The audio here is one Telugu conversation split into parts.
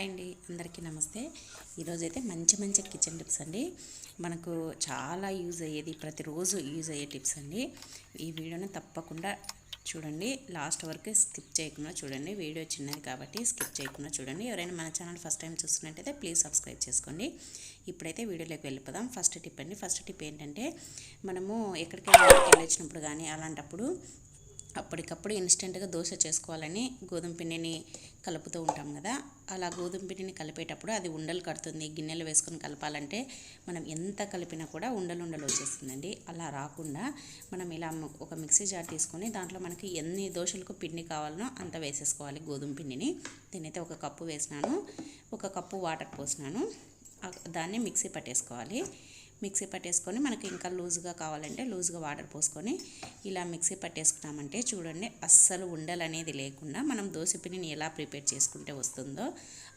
హాయ్ అండి. అందరికీ నమస్తే. ఈరోజైతే మంచి మంచి కిచెన్ టిప్స్ అండి. మనకు చాలా యూజ్ అయ్యేది ప్రతిరోజు యూజ్ అయ్యే టిప్స్ అండి. ఈ వీడియోని తప్పకుండా చూడండి. లాస్ట్ వరకు స్కిప్ చేయకుండా చూడండి. వీడియో చిన్నది కాబట్టి స్కిప్ చేయకుండా చూడండి. ఎవరైనా మన ఛానల్ ఫస్ట్ టైం చూస్తున్నట్టయితే ప్లీజ్ సబ్స్క్రైబ్ చేసుకోండి. ఇప్పుడైతే వీడియోలోకి వెళ్ళిపోదాం. ఫస్ట్ టిప్ అండి. ఫస్ట్ టిప్ ఏంటంటే మనము ఎక్కడికైనా వెళ్ళొచ్చినప్పుడు కానీ అలాంటప్పుడు అప్పటికప్పుడు ఇన్స్టెంట్గా దోశ చేసుకోవాలని గోధుమ పిండిని కలుపుతూ ఉంటాం కదా అలా గోధుమ పిండిని కలిపేటప్పుడు అది ఉండలు కడుతుంది. గిన్నెలు వేసుకొని కలపాలంటే మనం ఎంత కలిపినా కూడా ఉండలు ఉండలు వచ్చేస్తుందండి. అలా రాకుండా మనం ఇలా ఒక మిక్సీ జార్ తీసుకొని దాంట్లో మనకి ఎన్ని దోశలకు పిండి కావాలనో అంత వేసేసుకోవాలి గోధుమ పిండిని. నేనైతే ఒక కప్పు వేసినాను ఒక కప్పు వాటర్ పోసినాను. దాన్ని మిక్సీ పట్టేసుకోవాలి. మిక్సీ పట్టేసుకొని మనకి ఇంకా లూజ్గా కావాలంటే లూజ్గా వాటర్ పోసుకొని ఇలా మిక్సీ పట్టేసుకున్నామంటే చూడండి అస్సలు ఉండలు అనేది లేకుండా మనం దోశ పిండిని ఎలా ప్రిపేర్ చేసుకుంటే వస్తుందో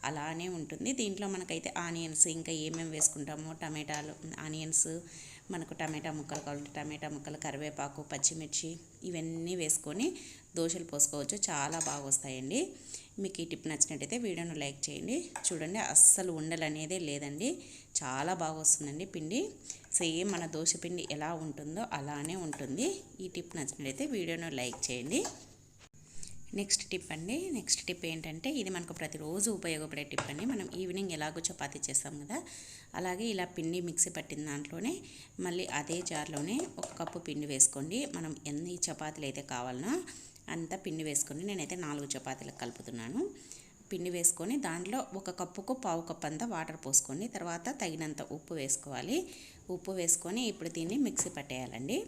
అలానే ఉంటుంది. దీంట్లో మనకైతే ఆనియన్స్ ఇంకా ఏమేమి వేసుకుంటామో టమాటాలు ఆనియన్స్ మనకు టమాటా ముక్కలు కావాలంటే టమాటా ముక్కలు కరివేపాకు పచ్చిమిర్చి ఇవన్నీ వేసుకొని దోశలు పోసుకోవచ్చు. చాలా బాగా వస్తాయండి. మీకు ఈ టిప్ నచ్చినట్టయితే వీడియోను లైక్ చేయండి. చూడండి అస్సలు ఉండలు అనేదే లేదండి. చాలా బాగా వస్తుందండి పిండి. సేమ్ మన దోశ పిండి ఎలా ఉంటుందో అలానే ఉంటుంది. ఈ టిప్ నచ్చినట్టయితే వీడియోను లైక్ చేయండి. నెక్స్ట్ టిప్ అండి. నెక్స్ట్ టిప్ ఏంటంటే ఇది మనకు ప్రతిరోజు ఉపయోగపడే టిప్ అండి. మనం ఈవినింగ్ ఎలాగో చపాతీ చేస్తాం కదా అలాగే ఇలా పిండి మిక్సీ పట్టిన దాంట్లోనే మళ్ళీ అదే జార్లోనే ఒక కప్పు పిండి వేసుకోండి. మనం ఎన్ని చపాతీలు అయితే కావాలనో అంతా పిండి వేసుకొని నేనైతే నాలుగు చపాతీలకు కలుపుతున్నాను. పిండి వేసుకొని దాంట్లో ఒక కప్పుకు పావు కప్పు అంతా వాటర్ పోసుకొని తర్వాత తగినంత ఉప్పు వేసుకోవాలి. ఉప్పు వేసుకొని ఇప్పుడు దీన్ని మిక్సీ పట్టేయాలండి.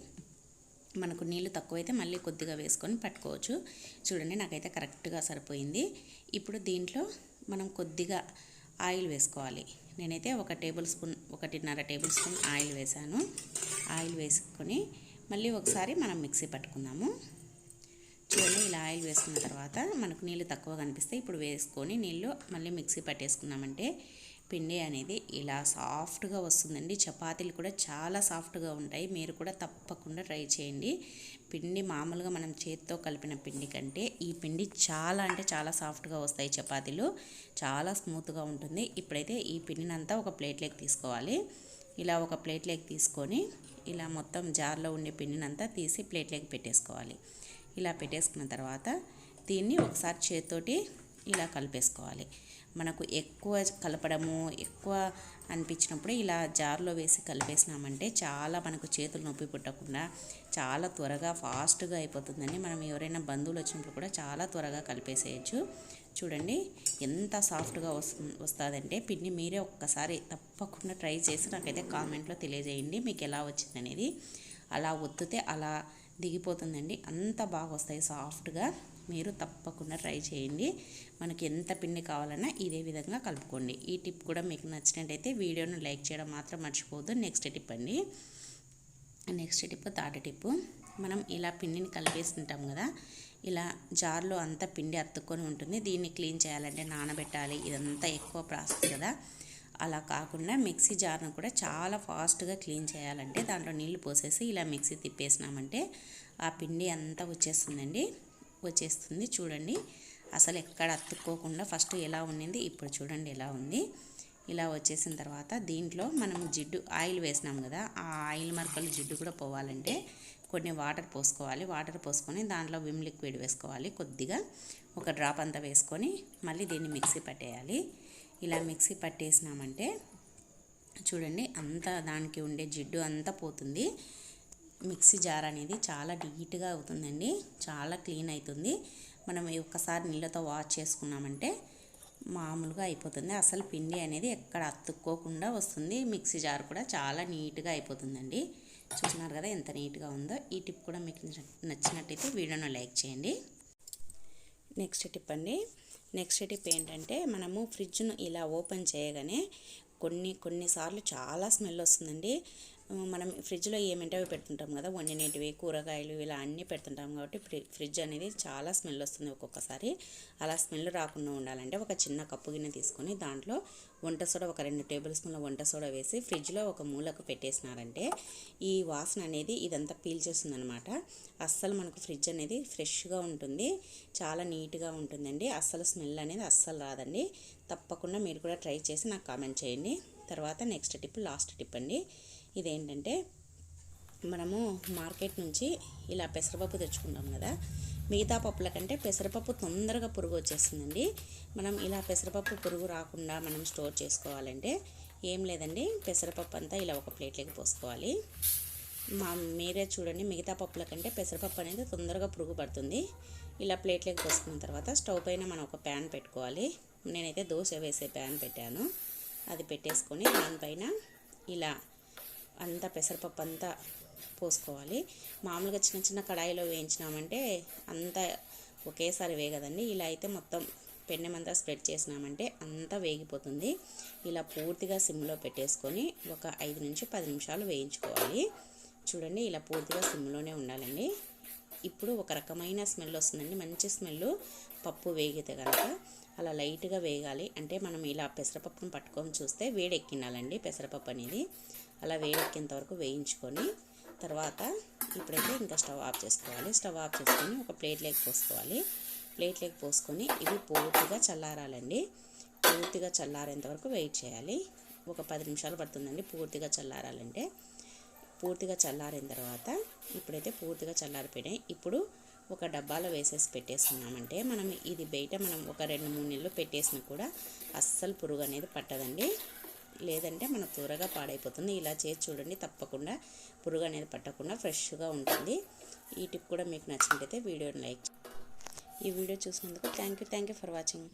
మనకు నీళ్ళు తక్కువైతే మళ్ళీ కొద్దిగా వేసుకొని పట్టుకోవచ్చు. చూడండి నాకైతే కరెక్ట్గా సరిపోయింది. ఇప్పుడు దీంట్లో మనం కొద్దిగా ఆయిల్ వేసుకోవాలి. నేనైతే ఒక టేబుల్ స్పూన్ ఒకటిన్నర టేబుల్ స్పూన్ ఆయిల్ వేసాను ఆయిల్ వేసుకొని మళ్ళీ ఒకసారి మనం మిక్సీ పట్టుకున్నాము చూడండి ఇలా ఆయిల్ వేసుకున్న తర్వాత మనకు నీళ్ళు తక్కువ కనిపిస్తే ఇప్పుడు వేసుకొని నీళ్ళు మళ్ళీ మిక్సీ పట్టేసుకున్నామంటే పిండి అనేది ఇలా సాఫ్ట్గా వస్తుందండి. చపాతీలు కూడా చాలా సాఫ్ట్గా ఉంటాయి. మీరు కూడా తప్పకుండా ట్రై చేయండి. పిండి మామూలుగా మనం చేతితో కలిపిన పిండి కంటే ఈ పిండి చాలా అంటే చాలా సాఫ్ట్గా వస్తాయి చపాతీలు. చాలా స్మూత్గా ఉంటుంది. ఇప్పుడైతే ఈ పిండినంతా ఒక ప్లేట్లోకి తీసుకోవాలి. ఇలా ఒక ప్లేట్లోకి తీసుకొని ఇలా మొత్తం జార్లో ఉండే పిండినంతా తీసి ప్లేట్లోకి పెట్టేసుకోవాలి. ఇలా పెట్టేసుకున్న తర్వాత దీన్ని ఒకసారి చేతితోటి ఇలా కలిపేసుకోవాలి. మనకు ఎక్కువ కలపడము ఎక్కువ అనిపించినప్పుడు ఇలా జార్లో వేసి కలిపేసినామంటే చాలా మనకు చేతులు నొప్పి పుట్టకుండా చాలా త్వరగా ఫాస్ట్గా అయిపోతుందని మనం ఎవరైనా బంధువులు వచ్చినప్పుడు కూడా చాలా త్వరగా కలిపేసేయచ్చు. చూడండి ఎంత సాఫ్ట్గా వస్తు వస్తుందంటే పిండి మీరే ఒక్కసారి తప్పకుండా ట్రై చేసి నాకైతే కామెంట్లో తెలియజేయండి. మీకు ఎలా వచ్చిందనేది. అలా ఒత్తితే అలా దిగిపోతుందండి. అంత బాగా వస్తాయి సాఫ్ట్గా మీరు తప్పకుండా ట్రై చేయండి. మనకి ఎంత పిండి కావాలన్నా ఇదే విధంగా కలుపుకోండి. ఈ టిప్ కూడా మీకు నచ్చినట్టయితే వీడియోను లైక్ చేయడం మాత్రం మర్చిపోవద్దు. నెక్స్ట్ టిప్ అండి. Next tip third tip. మనం ఇలా పిండిని కలిపేస్తుంటాం కదా ఇలా జార్లో అంతా పిండి అత్తుకొని ఉంటుంది. దీన్ని క్లీన్ చేయాలంటే నానబెట్టాలి. ఇదంతా ఎక్కువ ప్రాసెస్ కదా. అలా కాకుండా మిక్సీ జార్ను కూడా చాలా ఫాస్ట్గా క్లీన్ చేయాలంటే దాంట్లో నీళ్ళు పోసేసి ఇలా మిక్సీ తిప్పేసినామంటే ఆ పిండి అంతా వచ్చేస్తుందండి. వచ్చేస్తుంది. చూడండి. అసలు ఎక్కడ అతుక్కోకుండా ఫస్ట్ ఎలా ఉండింది ఇప్పుడు చూడండి ఎలా ఉంది. ఇలా వచ్చేసిన తర్వాత దీంట్లో మనం జిడ్డు ఆయిల్ వేసినాం కదా ఆ ఆయిల్ మరకలు జిడ్డు కూడా పోవాలంటే కొన్ని వాటర్ పోసుకోవాలి. వాటర్ పోసుకొని దాంట్లో విమ్ లిక్విడ్ వేసుకోవాలి. కొద్దిగా ఒక డ్రాప్ అంతా వేసుకొని మళ్ళీ దీన్ని మిక్సీ పట్టేయాలి. ఇలా మిక్సీ పట్టేసినామంటే చూడండి అంతా దానికి ఉండే జిడ్డు అంతా పోతుంది. మిక్సీ జార్ అనేది చాలా నీట్గా అవుతుందండి. చాలా క్లీన్ అవుతుంది. మనం ఒక్కసారి నీళ్ళతో వాష్ చేసుకున్నామంటే మామూలుగా అయిపోతుంది. అసలు పిండి అనేది ఎక్కడ అతుక్కోకుండా వస్తుంది. మిక్సీ జార్ కూడా చాలా నీట్గా అయిపోతుందండి. చూస్తున్నారు కదా ఎంత నీట్గా ఉందో. ఈ టిప్ కూడా మీకు నచ్చినట్టయితే వీడియోను లైక్ చేయండి. నెక్స్ట్ టిప్ అండి. నెక్స్ట్ టిప్ ఏంటంటే మనము ఫ్రిడ్జ్ను ఇలా ఓపెన్ చేయగానే కొన్ని కొన్నిసార్లు చాలా స్మెల్ వస్తుందండి. మనం ఫ్రిడ్జ్లో ఏమంటే అవి పెడుతుంటాం కదా వండినేటివి కూరగాయలు ఇలా అన్నీ పెడుతుంటాం కాబట్టి ఫ్రి ఫ్రిడ్జ్ అనేది చాలా స్మెల్ వస్తుంది ఒక్కొక్కసారి. అలా స్మెల్ రాకుండా ఉండాలంటే ఒక చిన్న కప్పు గిన్నె తీసుకొని దాంట్లో వంట సోడా ఒక రెండు టేబుల్ స్పూన్ల వంట సోడా వేసి ఫ్రిడ్జ్లో ఒక మూలకు పెట్టేసినారంటే ఈ వాసన అనేది ఇదంతా పీల్చేస్తుందనమాట అస్సలు మనకు ఫ్రిడ్జ్ అనేది ఫ్రెష్గా ఉంటుంది చాలా నీట్గా ఉంటుందండి. అస్సలు స్మెల్ అనేది అస్సలు రాదండి. తప్పకుండా మీరు కూడా ట్రై చేసి నాకు కామెంట్ చేయండి. తర్వాత నెక్స్ట్ టిప్ లాస్ట్ టిప్ అండి. ఇదేంటంటే మనము మార్కెట్ నుంచి ఇలా పెసరపప్పు తెచ్చుకుంటాం కదా. మిగతా పప్పుల కంటే పెసరపప్పు తొందరగా పురుగు వచ్చేస్తుందండి. మనం ఇలా పెసరపప్పు పురుగు రాకుండా మనం స్టోర్ చేసుకోవాలంటే ఏం లేదండి పెసరపప్పు అంతా ఇలా ఒక ప్లేట్లోకి పోసుకోవాలి. మా మీరే చూడండి మిగతా పప్పుల కంటే పెసరపప్పు అనేది తొందరగా పురుగు పడుతుంది. ఇలా ప్లేట్లోకి పోసుకున్న తర్వాత స్టవ్ పైన మనం ఒక ప్యాన్ పెట్టుకోవాలి. నేనైతే దోశ వేసే ప్యాన్ పెట్టాను. అది పెట్టేసుకొని దానిపైన ఇలా అంతా పెసరపప్పు అంతా పోసుకోవాలి. మామూలుగా చిన్న చిన్న కడాయిలో వేయించినామంటే అంతా ఒకేసారి వేగదండి. ఇలా అయితే మొత్తం పెన్నెమంతా స్ప్రెడ్ చేసినామంటే అంతా వేగిపోతుంది. ఇలా పూర్తిగా సిమ్లో పెట్టేసుకొని ఒక ఐదు నుంచి పది నిమిషాలు వేయించుకోవాలి. చూడండి ఇలా పూర్తిగా సిమ్లోనే ఉండాలండి. ఇప్పుడు ఒక రకమైన స్మెల్ వస్తుందండి. మంచి స్మెల్ పప్పు వేగితే కనుక అలా లైట్గా వేగాలి. అంటే మనం ఇలా పెసరపప్పును పట్టుకొని చూస్తే వేడెక్కినాలండి పెసరపప్పు అనేది. అలా వేడెక్కేంత వరకు వేయించుకొని తర్వాత ఇప్పుడైతే ఇంకా స్టవ్ ఆఫ్ చేసుకోవాలి. స్టవ్ ఆఫ్ చేసుకొని ఒక ప్లేట్లోకి పోసుకోవాలి. ప్లేట్లోకి పోసుకొని ఇవి పూర్తిగా చల్లారాలండి. పూర్తిగా చల్లారేంత వరకు వెయిట్ చేయాలి. ఒక పది నిమిషాలు పడుతుందండి పూర్తిగా చల్లారాలంటే. పూర్తిగా చల్లారిన తర్వాత ఇప్పుడైతే పూర్తిగా చల్లారిపోయినాయి. ఇప్పుడు ఒక డబ్బాలో వేసేసి పెట్టేసుకున్నామంటే మనం ఇది బయట మనం ఒక రెండు మూడు నెలలు పెట్టేసినా కూడా అస్సలు పురుగు అనేది పట్టదండి. లేదంటే మనకు త్వరగా పాడైపోతుంది. ఇలా చేసి చూడండి. తప్పకుండా పురుగు అనేది పట్టకుండా ఫ్రెష్గా ఉంటుంది. ఈ టిప్ కూడా మీకు నచ్చినట్టయితే వీడియోని లైక్ ఈ వీడియో చూసినందుకు thank you thank you for watching.